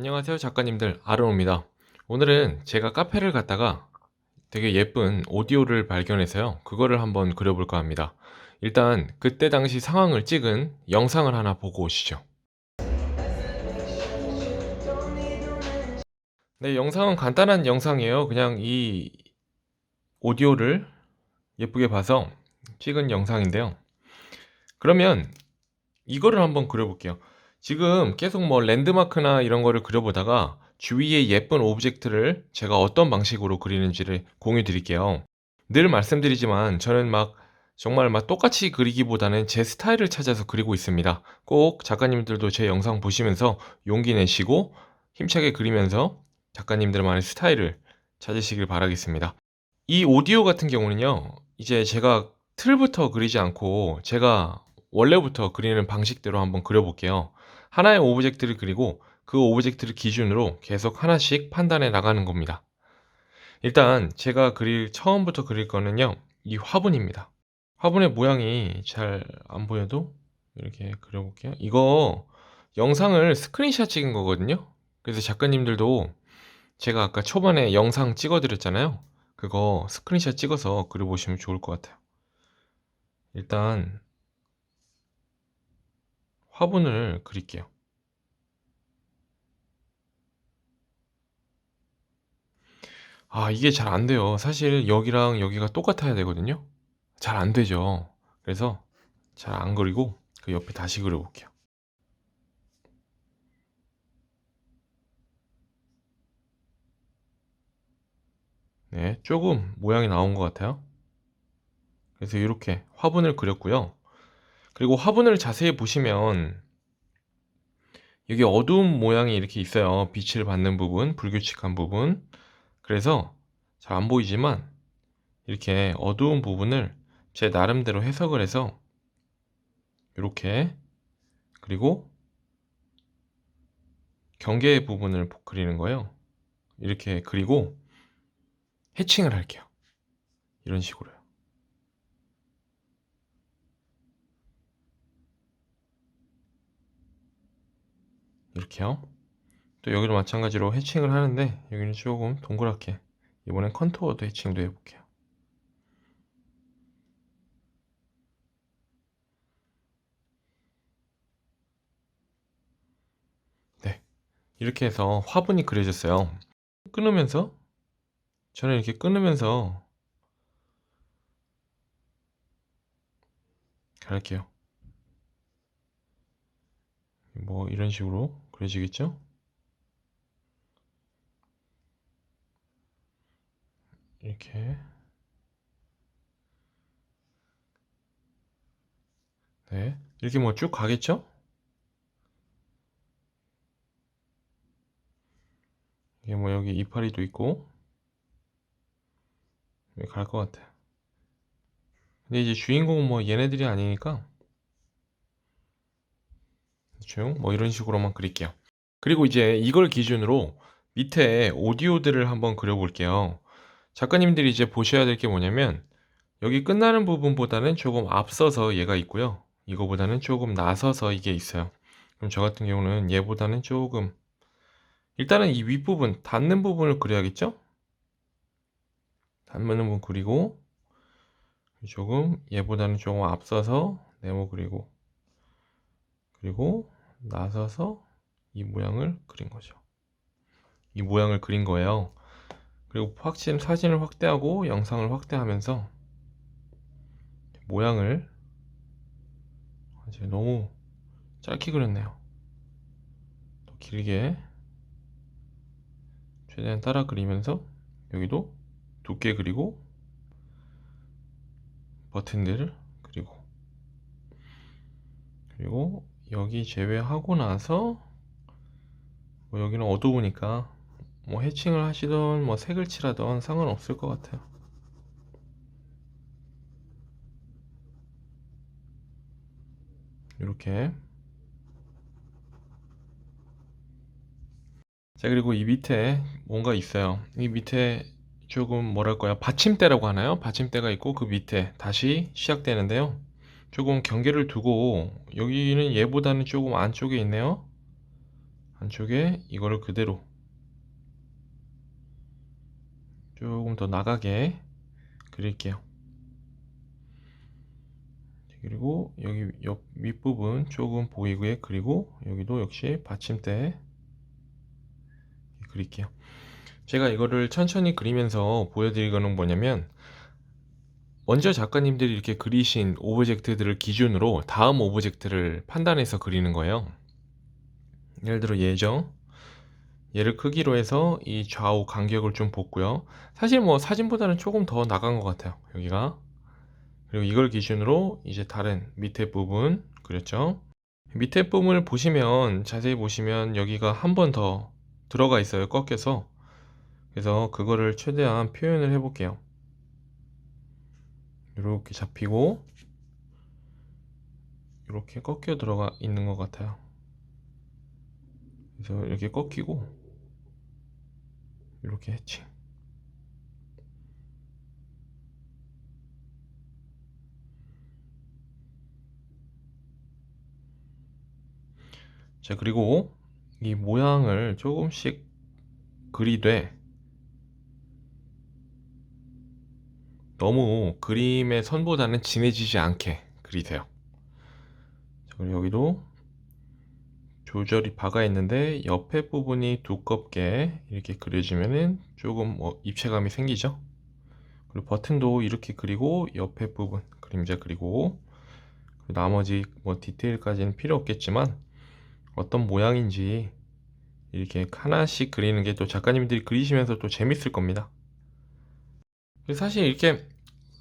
안녕하세요 작가님들. 아르노입니다. 오늘은 제가 카페를 갔다가 되게 예쁜 오디오를 발견해서요 그거를 한번 그려볼까 합니다. 일단 그때 당시 상황을 찍은 영상을 하나 보고 오시죠. 네 영상은 간단한 영상이에요. 그냥 이 오디오를 예쁘게 봐서 찍은 영상인데요. 그러면 이거를 한번 그려볼게요 지금 계속 뭐 랜드마크나 이런 거를 그려보다가 주위에 예쁜 오브젝트를 제가 어떤 방식으로 그리는지를 공유 드릴게요. 늘 말씀드리지만 저는 막 정말 막 똑같이 그리기보다는 제 스타일을 찾아서 그리고 있습니다. 꼭 작가님들도 제 영상 보시면서 용기 내시고 힘차게 그리면서 작가님들만의 스타일을 찾으시길 바라겠습니다. 이 오디오 같은 경우는요, 이제 제가 틀부터 그리지 않고 제가 원래부터 그리는 방식대로 한번 그려볼게요. 하나의 오브젝트를 그리고 그 오브젝트를 기준으로 계속 하나씩 판단해 나가는 겁니다. 일단 제가 그릴 처음부터 그릴 거는요. 이 화분입니다. 화분의 모양이 잘 안 보여도 이렇게 그려볼게요. 이거 영상을 스크린샷 찍은 거거든요. 그래서 작가님들도 제가 아까 초반에 영상 찍어 드렸잖아요. 그거 스크린샷 찍어서 그려보시면 좋을 것 같아요. 일단 화분을 그릴게요. 아, 이게 잘 안 돼요. 사실 여기랑 여기가 똑같아야 되거든요. 잘 안 되죠. 그래서 잘 안 그리고 그 옆에 다시 그려볼게요. 네, 조금 모양이 나온 것 같아요. 그래서 이렇게 화분을 그렸고요. 그리고 화분을 자세히 보시면 여기 어두운 모양이 이렇게 있어요. 빛을 받는 부분, 불규칙한 부분. 그래서 잘 안 보이지만 이렇게 어두운 부분을 제 나름대로 해석을 해서 이렇게 그리고 경계 부분을 그리는 거예요. 이렇게 그리고 해칭을 할게요. 이런 식으로요. 이렇게요. 또 여기도 마찬가지로 해칭을 하는데 여기는 조금 동그랗게 이번엔 컨투어도 해칭도 해볼게요. 네, 이렇게 해서 화분이 그려졌어요. 끊으면서 저는 이렇게 끊으면서 갈게요. 뭐 이런 식으로 그려지겠죠? 이렇게 네 이렇게 뭐 쭉 가겠죠? 이게 뭐 여기 이파리도 있고 갈것 같아요. 근데 이제 주인공은 뭐 얘네들이 아니니까 대충 뭐 이런 식으로만 그릴게요. 그리고 이제 이걸 기준으로 밑에 오디오들을 한번 그려볼게요. 작가님들이 이제 보셔야 될 게 뭐냐면 여기 끝나는 부분보다는 조금 앞서서 얘가 있고요. 이거보다는 조금 나서서 이게 있어요. 그럼 저 같은 경우는 얘보다는 조금 일단은 이 윗부분 닿는 부분을 그려야겠죠? 닿는 부분 그리고 조금 얘보다는 조금 앞서서 네모 그리고 그리고 나서서 이 모양을 그린 거죠. 이 모양을 그린 거예요. 그리고 확진 사진을 확대하고 영상을 확대하면서 모양을 이제 너무 짧게 그렸네요. 또 길게 최대한 따라 그리면서 여기도 두께 그리고 버튼들을 그리고 그리고 여기 제외하고 나서 뭐 여기는 어두우니까 뭐 해칭을 하시던 뭐 색을 칠하던 상관없을 것 같아요. 이렇게 자 그리고 이 밑에 뭔가 있어요. 이 밑에 조금 뭐랄까요 받침대라고 하나요? 받침대가 있고 그 밑에 다시 시작되는데요. 조금 경계를 두고 여기는 얘보다는 조금 안쪽에 있네요. 안쪽에 이거를 그대로 조금 더 나가게 그릴게요. 그리고 여기 옆 윗부분 조금 보이게 그리고 여기도 역시 받침대 그릴게요. 제가 이거를 천천히 그리면서 보여드리는 뭐냐면 먼저 작가님들이 이렇게 그리신 오브젝트들을 기준으로 다음 오브젝트를 판단해서 그리는 거예요. 예를 들어 얘죠. 얘를 크기로 해서 이 좌우 간격을 좀 볶고요. 사실 뭐 사진보다는 조금 더 나간 것 같아요. 여기가. 그리고 이걸 기준으로 이제 다른 밑에 부분 그렸죠. 밑에 부분을 보시면 자세히 보시면 여기가 한 번 더 들어가 있어요. 꺾여서. 그래서 그거를 최대한 표현을 해 볼게요. 이렇게 잡히고 이렇게 꺾여 들어가 있는 것 같아요. 그래서 이렇게 꺾이고 이렇게 해칭. 자, 그리고 이 모양을 조금씩 그리되 너무 그림의 선보다는 진해지지 않게 그리세요. 자, 그리고 여기도 조절이 박아 있는데 옆에 부분이 두껍게 이렇게 그려지면은 조금 뭐 입체감이 생기죠. 그리고 버튼도 이렇게 그리고 옆에 부분 그림자 그리고 나머지 뭐 디테일까지는 필요 없겠지만 어떤 모양인지 이렇게 하나씩 그리는 게 또 작가님들이 그리시면서 또 재밌을 겁니다. 사실 이렇게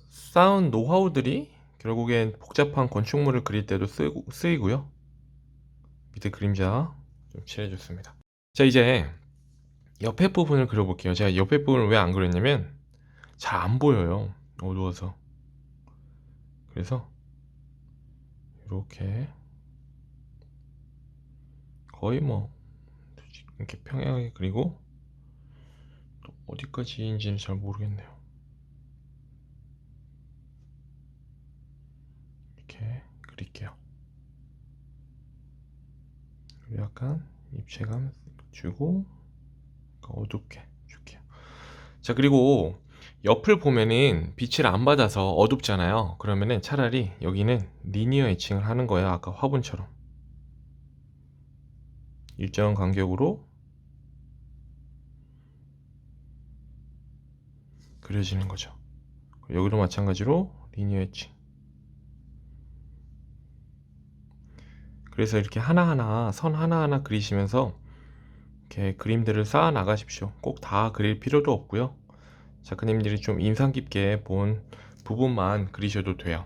쌓은 노하우들이 결국엔 복잡한 건축물을 그릴 때도 쓰고, 쓰이고요. 밑에 그림자 좀 칠해줬습니다. 자 이제 옆에 부분을 그려볼게요. 제가 옆에 부분을 왜 안 그렸냐면 잘 안 보여요. 어두워서. 그래서 이렇게 거의 뭐 이렇게 평행하게 그리고 또 어디까지인지는 잘 모르겠네요. 이렇게 그릴게요. 그리고 약간 입체감 주고 어둡게 줄게요. 자 그리고 옆을 보면은 빛을 안 받아서 어둡잖아요. 그러면은 차라리 여기는 리니어 애칭을 하는 거예요. 아까 화분처럼. 일정 간격으로 그려지는 거죠. 여기도 마찬가지로 리니어 애칭. 그래서 이렇게 하나하나 선 하나하나 그리시면서 이렇게 그림들을 쌓아 나가십시오. 꼭 다 그릴 필요도 없고요. 작가님들이 좀 인상 깊게 본 부분만 그리셔도 돼요.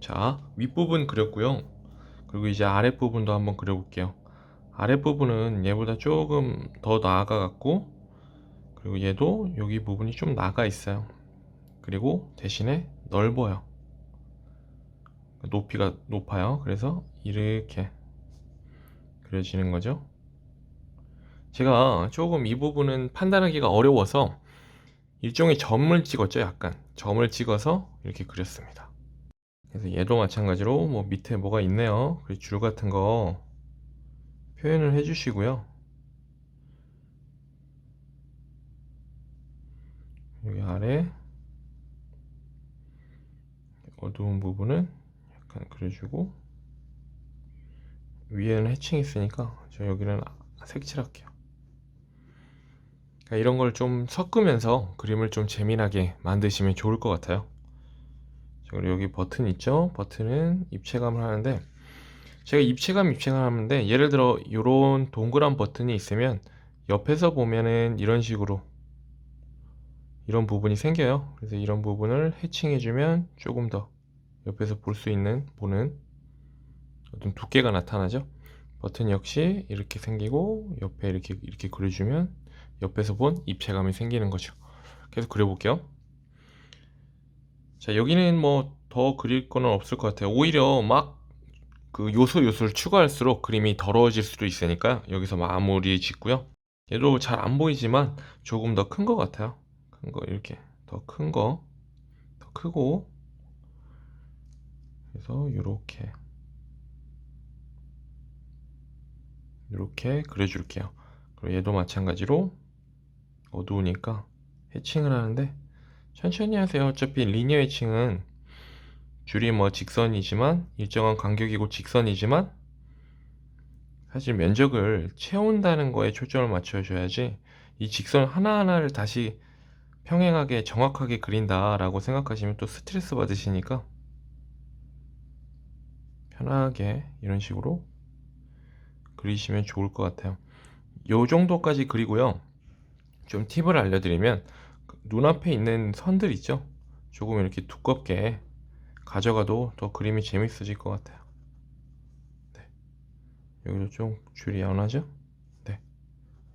자, 윗부분 그렸고요. 그리고 이제 아랫부분도 한번 그려볼게요. 아랫부분은 얘보다 조금 더 나아가 갖고 그리고 얘도 여기 부분이 좀 나가 있어요. 그리고 대신에 넓어요. 높이가 높아요. 그래서 이렇게 그려지는 거죠. 제가 조금 이 부분은 판단하기가 어려워서 일종의 점을 찍었죠. 약간 점을 찍어서 이렇게 그렸습니다. 그래서 얘도 마찬가지로 뭐 밑에 뭐가 있네요. 줄 같은 거 표현을 해주시고요. 여기 아래 어두운 부분은 약간 그려주고 위에는 해칭이 있으니까 저 여기는 색칠할게요. 그러니까 이런 걸 좀 섞으면서 그림을 좀 재미나게 만드시면 좋을 것 같아요. 그리고 여기 버튼 있죠? 버튼은 입체감을 하는데 제가 입체감 입체감 하는데 예를 들어 이런 동그란 버튼이 있으면 옆에서 보면은 이런 식으로 이런 부분이 생겨요. 그래서 이런 부분을 해칭해주면 조금 더 옆에서 볼 수 있는 보는 어떤 두께가 나타나죠. 버튼 역시 이렇게 생기고 옆에 이렇게 이렇게 그려주면 옆에서 본 입체감이 생기는 거죠. 계속 그려볼게요. 자 여기는 뭐 더 그릴 거는 없을 것 같아요. 오히려 막 그 요소 요소를 추가할수록 그림이 더러워질 수도 있으니까 여기서 마무리 짓고요. 얘도 잘 안 보이지만 조금 더 큰 것 같아요. 큰 거 이렇게 더 큰 거, 더 크고 그래서 이렇게 이렇게 그려줄게요. 그리고 얘도 마찬가지로 어두우니까 해칭을 하는데 천천히 하세요. 어차피 리니어 해칭은 줄이 뭐 직선이지만 일정한 간격이고 직선이지만 사실 면적을 채운다는 거에 초점을 맞춰줘야지 이 직선 하나하나를 다시 평행하게 정확하게 그린다라고 생각하시면 또 스트레스 받으시니까 편하게 이런 식으로 그리시면 좋을 것 같아요. 요 정도까지 그리고요. 좀 팁을 알려드리면 그 눈앞에 있는 선들 있죠? 조금 이렇게 두껍게 가져가도 더 그림이 재밌어질 것 같아요. 네. 여기도 좀 줄이 연하죠? 네.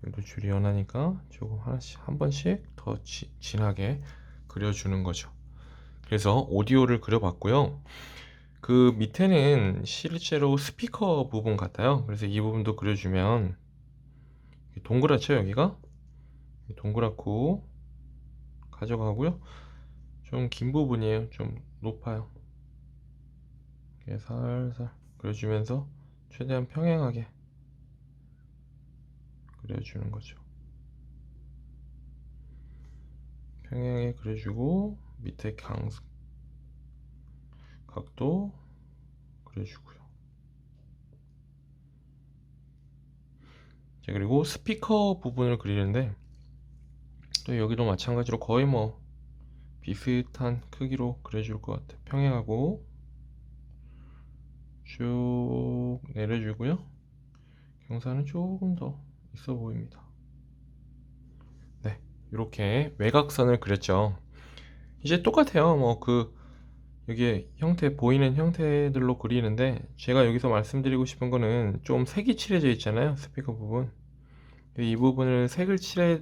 여기도 줄이 연하니까 조금 하나씩 한 번씩 더 지, 진하게 그려주는 거죠. 그래서 오디오를 그려봤고요. 그 밑에는 실제로 스피커 부분 같아요. 그래서 이 부분도 그려주면 동그랗죠 여기가? 동그랗고 가져가고요. 좀 긴 부분이에요. 좀 높아요. 이렇게 살살 그려주면서 최대한 평행하게 그려주는 거죠. 평행하게 그려주고 밑에 강 각도 그려주고요. 자, 그리고 스피커 부분을 그리는데 또 여기도 마찬가지로 거의 뭐 비슷한 크기로 그려줄 것 같아요. 평행하고 쭉 내려주고요. 경사는 조금 더 있어 보입니다. 네, 이렇게 외곽선을 그렸죠. 이제 똑같아요. 뭐 그 여기 형태 보이는 형태들로 그리는데 제가 여기서 말씀드리고 싶은 거는 좀 색이 칠해져 있잖아요. 스피커 부분. 이 부분을 색을 칠해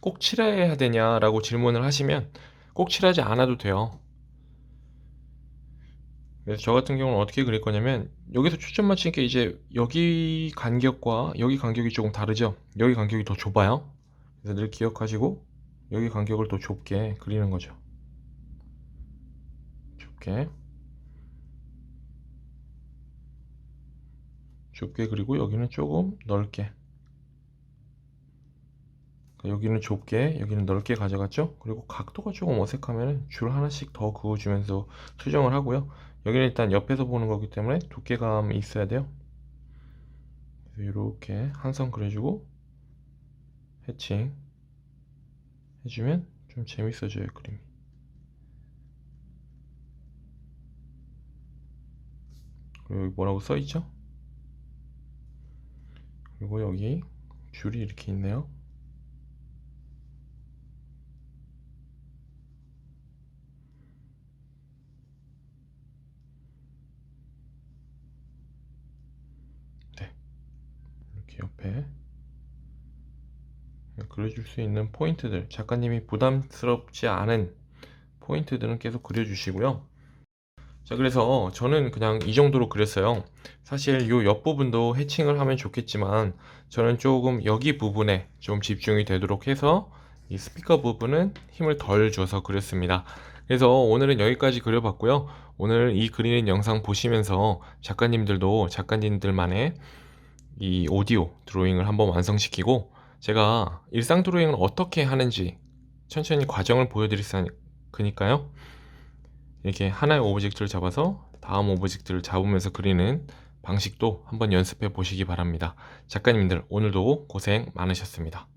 꼭 칠해야 되냐라고 질문을 하시면 꼭 칠하지 않아도 돼요. 그래서 저 같은 경우는 어떻게 그릴 거냐면 여기서 초점 맞추니까 이제 여기 간격과 여기 간격이 조금 다르죠. 여기 간격이 더 좁아요. 그래서 늘 기억하시고 여기 간격을 더 좁게 그리는 거죠. 좁게. 좁게 그리고 여기는 조금 넓게. 여기는 좁게 여기는 넓게 가져갔죠? 그리고 각도가 조금 어색하면 줄 하나씩 더 그어주면서 수정을 하고요. 여기는 일단 옆에서 보는 거기 때문에 두께감이 있어야 돼요. 이렇게 한 선 그려주고 해칭 해주면 좀 재밌어져요 그림이 그리고 여기 뭐라고 써있죠? 그리고 여기 줄이 이렇게 있네요. 이렇게 옆에 그려줄 수 있는 포인트들 작가님이 부담스럽지 않은 포인트들은 계속 그려주시고요 자 그래서 저는 그냥 이 정도로 그렸어요. 사실 요 옆부분도 해칭을 하면 좋겠지만 저는 조금 여기 부분에 좀 집중이 되도록 해서 이 스피커 부분은 힘을 덜 줘서 그렸습니다. 그래서 오늘은 여기까지 그려봤고요. 오늘 이 그리는 영상 보시면서 작가님들도 작가님들만의 이 오디오 드로잉을 한번 완성시키고 제가 일상 드로잉을 어떻게 하는지 천천히 과정을 보여드릴 테니까요. 이렇게 하나의 오브젝트를 잡아서 다음 오브젝트를 잡으면서 그리는 방식도 한번 연습해 보시기 바랍니다. 작가님들 오늘도 고생 많으셨습니다.